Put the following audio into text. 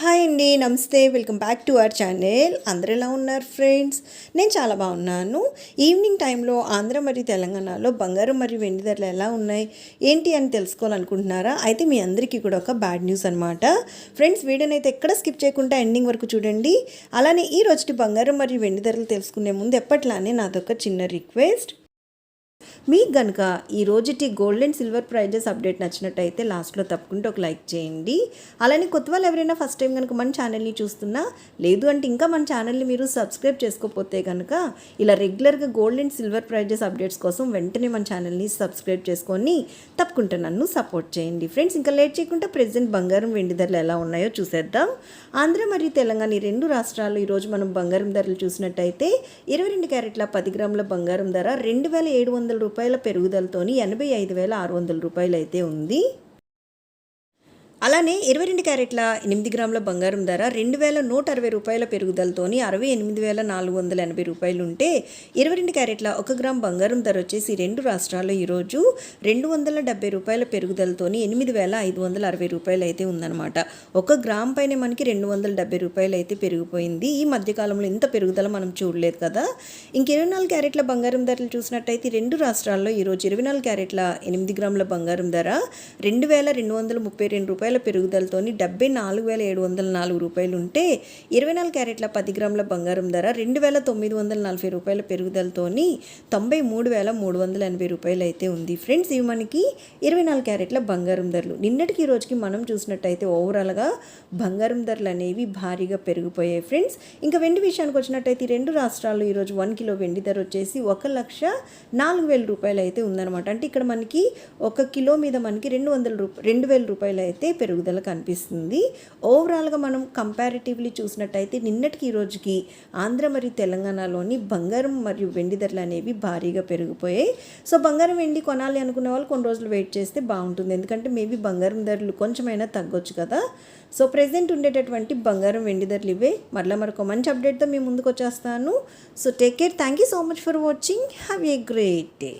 Hi అండి నమస్తే. Welcome back to our channel. అందరు ఎలా ఉన్నారు ఫ్రెండ్స్? నేను చాలా బాగున్నాను. ఈవినింగ్ టైంలో ఆంధ్ర మరియు తెలంగాణలో బంగారం మరియు వెండి ధరలు ఎలా ఉన్నాయి? ఏంటి అని తెలుసుకోవాలనుకుంటున్నారా? అయితే మీ అందరికీ కూడా ఒక బ్యాడ్ న్యూస్ అనమాట ఫ్రెండ్స్ వీడియోని అయితే ఎక్కడ స్కిప్ చేయకుండా ఎండింగ్ వరకు చూడండి. అలానే ఈ రోజుటి బంగారం మరియు వెండి ధరలు తెలుసుకునే ముందు ఎప్పట్లానే నాదొక చిన్న రిక్వెస్ట్. మీకు కనుక ఈ రోజుటి gold and silver prices update నచ్చినట్టయితే లాస్ట్లో తప్పకుండా ఒక లైక్ చేయండి. అలానే కొత్త వాళ్ళు ఎవరైనా ఫస్ట్ టైం కనుక మన ఛానల్ని చూస్తున్నా లేదు అంటే ఇంకా మన ఛానల్ని మీరు సబ్స్క్రైబ్ చేసుకోకపోతే కనుక ఇలా రెగ్యులర్గా gold and silver prices updates కోసం వెంటనే మన ఛానల్ని సబ్స్క్రైబ్ చేసుకొని తప్పకుండా నన్ను సపోర్ట్ చేయండి. ఫ్రెండ్స్ ఇంకా లేట్ చేయకుండా ప్రెసెంట్ బంగారం వెండి ధరలు ఎలా ఉన్నాయో చూసేద్దాం. ఆంధ్ర మరియు తెలంగాణ ఈ రెండు రాష్ట్రాలు ఈరోజు మనం బంగారం ధరలు చూసినట్టయితే ఇరవై రెండు క్యారెట్ల పది గ్రాముల బంగారం ధర రెండు వేల ఏడు వందల వందల రూపాయల పెరుగుదలతోని ఎనభై ఐదు వేల ఆరు వందల రూపాయలు అయితే ఉంది. అలానే ఇరవై రెండు క్యారెట్ల ఎనిమిది గ్రాముల బంగారం ధర రెండు వేల నూట అరవై రూపాయల పెరుగుదలతోని అరవై ఎనిమిది వేల నాలుగు వందల ఎనభై రూపాయలు ఉంటే ఇరవై రెండు క్యారెట్ల ఒక గ్రామ్ బంగారం ధర వచ్చేసి రెండు రాష్ట్రాల్లో ఈరోజు రెండు వందల డెబ్బై రూపాయల పెరుగుదలతోని ఎనిమిది వేల ఐదు వందల అరవై రూపాయలు అయితే ఉందన్నమాట. ఒక గ్రామ్ పైన మనకి రెండు వందల డెబ్బై రూపాయలు అయితే పెరిగిపోయింది. ఈ మధ్యకాలంలో ఇంత పెరుగుదల మనం చూడలేదు కదా. ఇంక ఇరవై నాలుగు క్యారెట్ల బంగారం ధరలు చూసినట్టయితే రెండు రాష్ట్రాల్లో ఈరోజు ఇరవై నాలుగు క్యారెట్ల ఎనిమిది గ్రాముల బంగారం ధర రెండు వేల రెండు వందల ముప్పై రెండు రూపాయలు రూపాయల పెరుగుదలతోని డెబ్బై నాలుగు వేల ఏడు వందల నాలుగు రూపాయలు ఉంటే ఇరవై నాలుగు క్యారెట్ల పది గ్రాముల బంగారం ధర రెండు వేల తొమ్మిది వందల నలభై రూపాయల పెరుగుదలతోని తొంభై మూడు వేల మూడు వందల ఎనభై రూపాయలు అయితే ఉంది. ఫ్రెండ్స్ ఇవి మనకి ఇరవై నాలుగు క్యారెట్ల బంగారం ధరలు. నిన్నటికి రోజుకి మనం చూసినట్టయితే ఓవరాల్గా బంగారం ధరలు అనేవి భారీగా పెరిగిపోయాయి ఫ్రెండ్స్. ఇంకా వెండి విషయానికి వచ్చినట్టయితే ఈ రెండు రాష్ట్రాల్లో ఈరోజు వన్ కిలో వెండి ధర వచ్చేసి ఒక లక్ష నాలుగు వేల రూపాయలు అయితే ఉందన్నమాట. అంటే ఇక్కడ మనకి ఒక కిలో మీద మనకి రెండు వందల రూప రెండు వేల రూపాయలు అయితే పెరుగుదల కనిపిస్తుంది. ఓవరాల్గా మనం కంపారిటివ్లీ చూసినట్టయితే నిన్నటికి ఈ రోజుకి ఆంధ్ర మరియు తెలంగాణలోని బంగారం మరియు వెండి ధరలు అనేవి భారీగా పెరిగిపోయాయి. సో బంగారం వెండి కొనాలి అనుకునే వాళ్ళు కొన్ని రోజులు వెయిట్ చేస్తే బాగుంటుంది. ఎందుకంటే మేబీ బంగారం ధరలు కొంచెమైనా తగ్గొచ్చు కదా. సో ప్రెసెంట్ ఉండేటటువంటి బంగారం వెండి ధరలు ఇవే. మరలా మరొక మంచి అప్డేట్తో మీ ముందుకు వచ్చేస్తాను. So take care thank you so much for watching have a great day